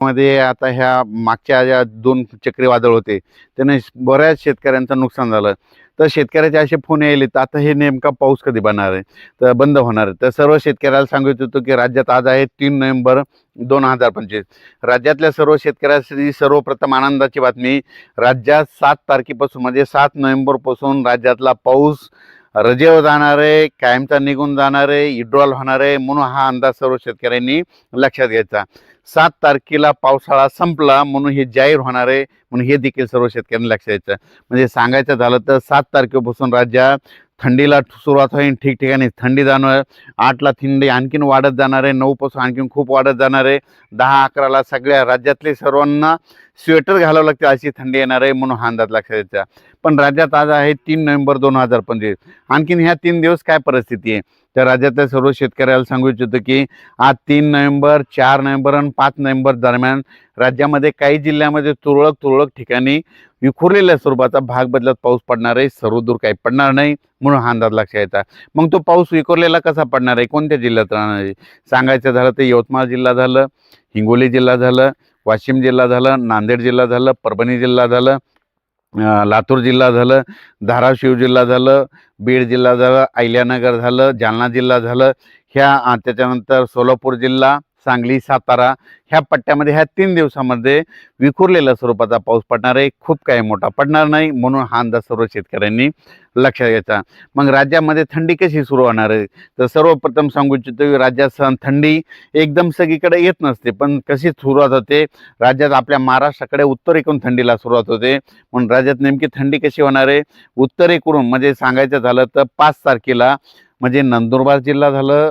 मध्ये आता ह्या मागच्या ज्या दोन चक्रीवादळ होते त्याने बऱ्याच शेतकऱ्यांचं नुकसान झालं. तर शेतकऱ्याचे असे फोन यायले तर आता हे नेमका पाऊस कधी बनणार आहे? तर बंद होणार आहे. तर सर्व शेतकऱ्याला सांगत होतो की राज्यात आज आहे तीन नोव्हेंबर दोन हजार पंचवीस. राज्यातल्या सर्व शेतकऱ्यांसाठी सर्वप्रथम आनंदाची बातमी राज्यात सात तारखेपासून म्हणजे सात नोव्हेंबरपासून राज्यातला पाऊस रजेवर जाणार आहे कायमचा निघून जाणार आहे इड्रॉल होणार आहे म्हणून हा अंदाज सर्व शेतकऱ्यांनी लक्षात घ्यायचा. सात तारखेला पावसाळा संपला म्हणून हे जाहीर होणार आहे म्हणून हे देखील सर्व शेतकऱ्यांनी लक्षात द्यायचं म्हणजे सांगायचं झालं तर सात तारखेपासून राज्यात थंडीला सुरुवात होईल ठिकठिकाणी थंडी जाणार आठला थंडी आणखीन वाढत जाणार आहे नऊपासून आणखीन खूप वाढत जाणार आहे दहा अकराला सगळ्या राज्यातले सर्वांना स्वेटर घालावं लागते अशी थंडी येणार आहे म्हणून हा अंदाज लक्षात द्यायचा पण राज्यात आज आहे तीन नोव्हेंबर दोन हजार पंचवीस. आणखीन ह्या तीन दिवस काय परिस्थिती आहे? तर राज्यातल्या सर्व शेतकऱ्याला सांगू इच्छितो की आज तीन नोव्हेंबर चार नोव्हेंबर आणि पाच नोव्हेंबर दरम्यान राज्यामध्ये काही जिल्ह्यामध्ये तुरळक तुरळक ठिकाणी विखुरलेल्या स्वरूपाचा भाग बदलत पाऊस पडणार आहे. सर्वदूर काही पडणार नाही म्हणून हा अंदाज लक्षात येतात मग तो पाऊस विखुरलेला कसा पडणार आहे? कोणत्या जिल्ह्यात राहणार आहे? सांगायचं झालं तर यवतमाळ जिल्हा झालं हिंगोली जिल्हा झालं वाशिम जिल्हा झालं नांदेड जिल्हा झालं परभणी जिल्हा झालं लातूर जिल्हा झालं धाराशिव जिल्हा झालं बीड जिल्हा झालं अहिल्यानगर झालं जालना जिल्हा झालं. ह्या त्याच्यानंतर सोलापूर जिल्हा सांगली सातारा ह्या पट्ट्यामध्ये ह्या तीन दिवसामध्ये विखुरलेल्या स्वरूपाचा पाऊस पडणार आहे. खूप काही मोठा पडणार नाही म्हणून हा अंदाज सर्व शेतकऱ्यांनी लक्षात घ्यायचा. मग राज्यामध्ये थंडी कशी सुरू होणार आहे? तर सर्वप्रथम सांगू इच्छितो की राज्यात सण थंडी एकदम सगळीकडे येत नसते. पण कशी सुरुवात होते? राज्यात आपल्या महाराष्ट्राकडे उत्तरेकडून थंडीला सुरुवात होते. म्हणून राज्यात नेमकी थंडी कशी होणार आहे? उत्तरेकडून म्हणजे सांगायचं झालं तर पाच तारखेला म्हणजे नंदुरबार जिल्हा झालं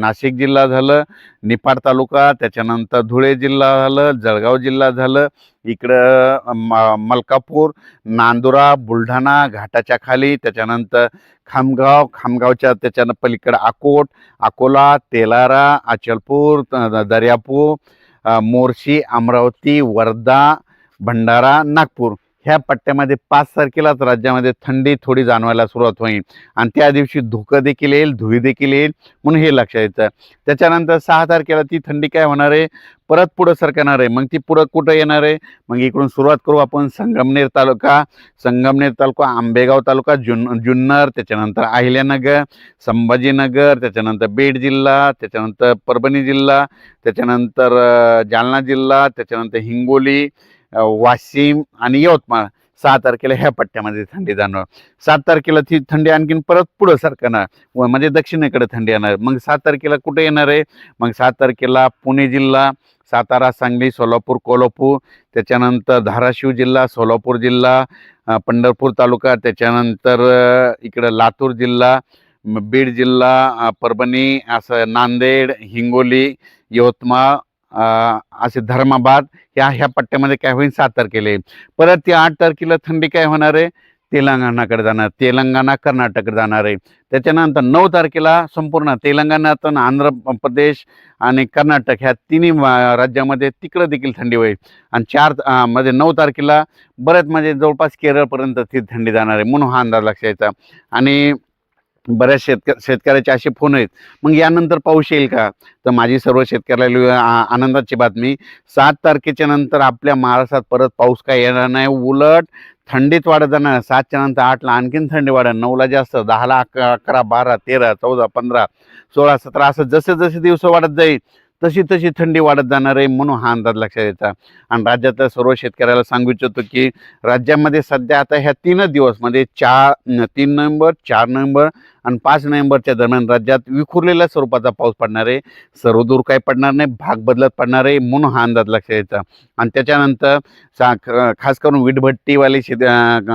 नाशिक जिल्हा झालं निफाड तालुका त्याच्यानंतर धुळे जिल्हा झालं जळगाव जिल्हा झालं इकडं म मलकापूर नांदुरा बुलढाणा घाटाच्या खाली त्याच्यानंतर खामगाव खामगावच्या त्याच्यानं पलीकडं अकोट अकोला तेलारा अचलपूर दर्यापूर मोर्शी अमरावती वर्धा भंडारा नागपूर. ह्या पट्ट्यामध्ये पाच तारखेलाच राज्यामध्ये थंडी थोडी जाणवायला सुरुवात होईल. आणि त्या दिवशी धुकं देखील येईल धुई देखील येईल म्हणून हे लक्षात येतं त्याच्यानंतर सहा तारखेला ती थंडी काय होणार आहे? परत पुढं सरकणार आहे. मग ती पुढं कुठं येणार आहे? मग इकडून सुरुवात करू आपण संगमनेर तालुका. संगमनेर तालुका आंबेगाव तालुका जुन जुन्नर त्याच्यानंतर अहिल्यानगर संभाजीनगर त्याच्यानंतर बीड जिल्हा त्याच्यानंतर परभणी जिल्हा त्याच्यानंतर जालना जिल्हा त्याच्यानंतर हिंगोली वाशिम आणि यवतमाळ. सहा तारखेला ह्या पट्ट्यामध्ये थंडी जाणवणार. सात तारखेला ती थंडी आणखीन परत पुढं सरकणार व म्हणजे दक्षिणेकडे थंडी येणार. मग सात तारखेला कुठे येणार आहे? मग सात तारखेला पुणे जिल्हा सातारा सांगली सोलापूर कोल्हापूर. त्याच्यानंतर धाराशिव जिल्हा सोलापूर जिल्हा पंढरपूर तालुका. त्याच्यानंतर इकडं लातूर जिल्हा बीड जिल्हा परभणी असं नांदेड हिंगोली यवतमाळ असे धर्माबाद ह्या ह्या पट्ट्यामध्ये काय होईल सात तारखेला परत ती आठ तारखेला थंडी काय होणार आहे? तेलंगणाकडे जाणार. तेलंगणा कर्नाटककडे जाणार आहे. त्याच्यानंतर नऊ तारखेला संपूर्ण तेलंगणातून आंध्र प्रदेश आणि कर्नाटक ह्या तिन्ही राज्यामध्ये तिकडं देखील थंडी होईल. आणि चार म्हणजे नऊ तारखेला बरेच म्हणजे जवळपास केरळपर्यंत ती थंडी जाणार आहे म्हणून हा अंदाज लक्षायचा आणि बऱ्याच शेतक शेतकऱ्याचे असे फोन आहेत. मग यानंतर पाऊस येईल का? तर माझी सर्व शेतकऱ्याला आनंदाची बातमी. सात तारखेच्या नंतर आपल्या महाराष्ट्रात परत पाऊस काय येणार नाही. उलट थंडीत वाढत जाणार. सातच्या नंतर आठला आणखीन थंडी वाढेल. नऊला जास्त दहाला अकरा अकरा बारा तेरा चौदा पंधरा सोळा सतरा असं जसे जसे दिवस वाढत जाईल तशी तशी थंडी वाढत जाणार आहे म्हणून हा अंदाज लक्षात येतात आणि राज्यातल्या सर्व शेतकऱ्याला सांगू इच्छितो की राज्यामध्ये सध्या आता ह्या तीनच दिवस म्हणजे चार तीन नोव्हेंबर चार नोव्हेंबर आणि पाच नोव्हेंबरच्या दरम्यान राज्यात विखुरलेल्या स्वरूपाचा पाऊस पडणार आहे. सर्वदूर काही पडणार नाही भाग बदलत पडणार आहे म्हणून हा अंदाज लक्षात यायचा आणि त्याच्यानंतर सा खास करून विटभट्टीवाले शेत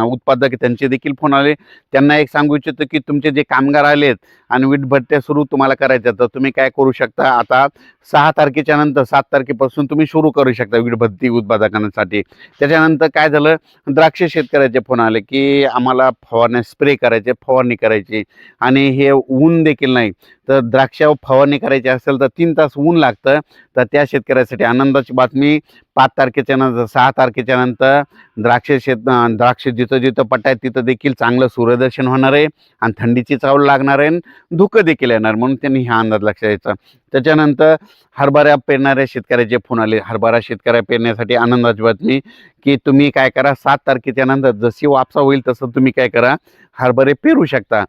उत्पादक त्यांचे देखील फोन आले. त्यांना एक सांगू इच्छितो की तुमचे जे कामगार आलेत आणि विटभट्ट्या सुरू तुम्हाला करायच्या तर तुम्ही काय करू शकता? आता सहा तारखेच्या नंतर सात तारखेपासून तुम्ही सुरू करू शकता विटभट्टी उत्पादकांसाठी. त्याच्यानंतर काय झालं? द्राक्ष शेतकऱ्याचे फोन आले की आम्हाला फवारण्या स्प्रे करायचे फवारणी करायची. आणि हे ऊन देखील नाही. तर द्राक्षावर फवारणी करायची असेल तर तीन तास ऊन लागतं. तर त्या शेतकऱ्यासाठी आनंदाची बातमी पाच तारखेच्या नंतर सहा तारखेच्या नंतर द्राक्ष शेत द्राक्ष जिथं जिथं पट्टा आहे तिथं देखील चांगलं सूर्यदर्शन होणार आहे आणि थंडीची चावल लागणार आहे आणि धुकं देखील येणार म्हणून त्यांनी हा अंदाज लक्षात द्यायचा त्याच्यानंतर हरभरा पेरणाऱ्या शेतकऱ्याचे फोन आले. हरभरा शेतकऱ्या पेरण्यासाठी आनंदाची बातमी की तुम्ही काय करा सात तारखेच्या नंतर जशी वापसा होईल तसं तुम्ही काय करा हरभरे पेरू शकता.